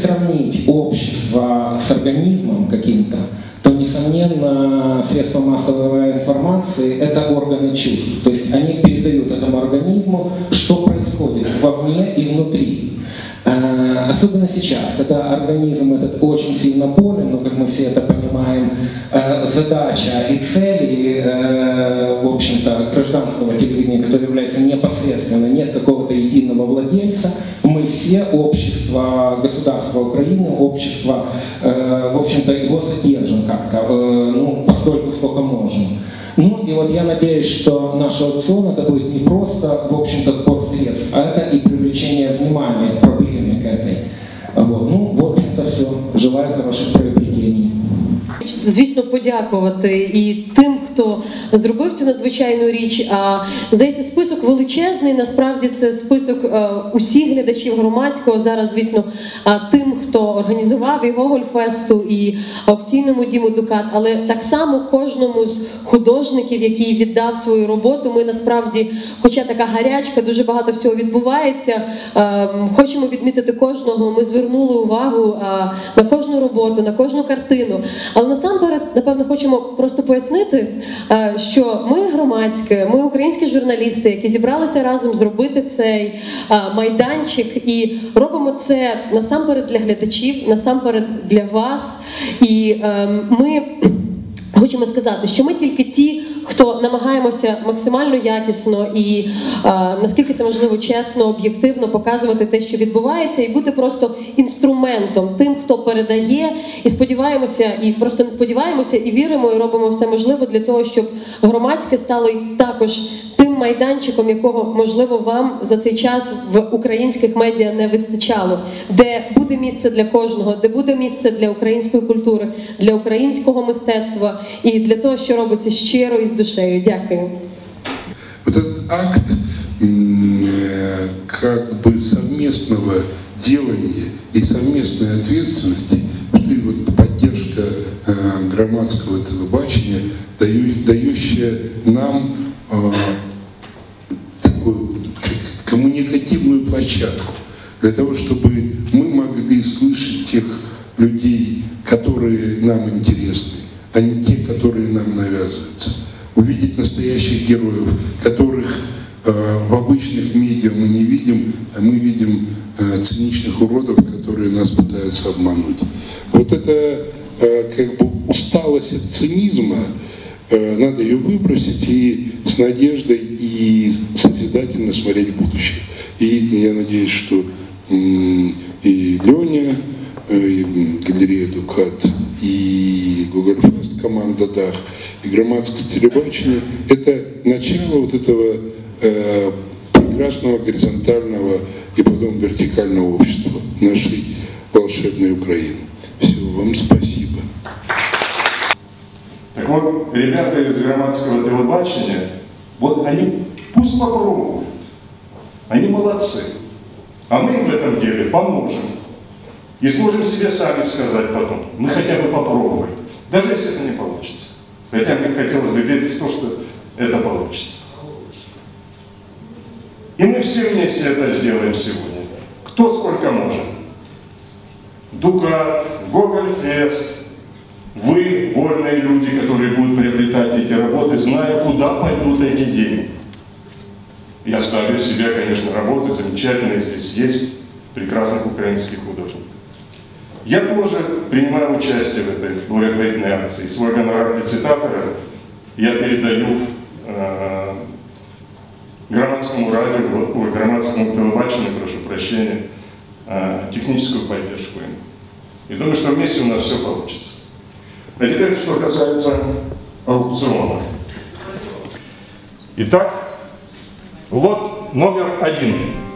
сравнить общество с организмом каким-то, то, несомненно, средства массовой информации – это органы чувств. То есть они передают этому организму, что происходит вовне и внутри. Э, особенно сейчас, когда организм этот очень сильно болен, но, как мы все это понимаем, э, задача и цели, э, в общем-то, гражданского телевидения, которое является непосредственно, нет какого-то общество, в общем-то, его содержим как-то, ну, постольку, сколько можем. Ну и вот я надеюсь, что наш аукцион это будет не просто, в общем-то, сбор средств, а это и привлечение внимания к проблеме к этой. Вот. Ну, в общем-то, все. Желаю хороших приобретений. Звісно, подякувати і тим, хто зробив цю надзвичайну річ. А здається, список величезний. Насправді це список е, усіх глядачів громадського. Зараз, звісно, тим, Хто організував і Гогольфесту, і аукційному діму Дукат, але так само кожному з художників, який віддав свою роботу. Ми насправді, хоча така гарячка, дуже багато всього відбувається. Е, хочемо відмітити кожного. Ми звернули увагу на кожну роботу, на кожну картину. Але насамперед, напевно, хочемо просто пояснити, е, що ми громадське, ми українські журналісти, які зібралися разом зробити цей е, майданчик, і робимо це насамперед для глядачів, насамперед для вас. І ем, ми. Хочемо сказати, що ми тільки ті, хто намагаємося максимально якісно і а, наскільки це можливо чесно, об'єктивно показувати те, що відбувається, і бути просто інструментом, тим, хто передає, і сподіваємося, і просто не сподіваємося, і віримо, і робимо все можливе для того, щоб громадське стало також майданчиком, якого можливо вам за цей час в українських медіа не вистачало, де буде місце для кожного, де буде місце для української культури, для українського мистецтва і для того, що робиться щиро і з душею. Дякую. Вот этот акт как бы совместного делания и совместной ответственности, и вот поддержка э, громадского телебачения, дающая площадку для того, чтобы мы могли слышать тех людей, которые нам интересны, а не те, которые нам навязываются. Увидеть настоящих героев, которых э, в обычных медиа мы не видим, а мы видим э, циничных уродов, которые нас пытаются обмануть. Вот это э, как бы усталость от цинизма, надо ее выбросить и с надеждой и созидательно смотреть в будущее. И я надеюсь, что и Леня, э, и галерея Дукат, и Гугольфест, команда ДАХ, и громадское телебачение – это начало вот этого э, прекрасного горизонтального и потом вертикального общества нашей волшебной Украины. Всего вам спасибо. Вот, ребята из громадского телебачения, вот они пусть попробуют. Они молодцы. А мы им в этом деле поможем. И сможем себе сами сказать потом, мы хотя бы попробуем. Даже если это не получится. Хотя мне хотелось бы верить в то, что это получится. И мы все вместе это сделаем сегодня. Кто сколько может. Дукат, Гогольфест, вы, вольные люди, которые будут приобретать эти работы, зная, куда пойдут эти деньги. Я ставлю себя, конечно, работы замечательные здесь есть, прекрасных украинских художников. Я тоже принимаю участие в этой благотворительной акции. Свой гонорар рецитатора я передаю э, громадскому радио, ой, громадскому телебачению, прошу прощения, э, техническую поддержку им. И думаю, что вместе у нас все получится. А теперь, что касается аукциона. Итак, вот номер один.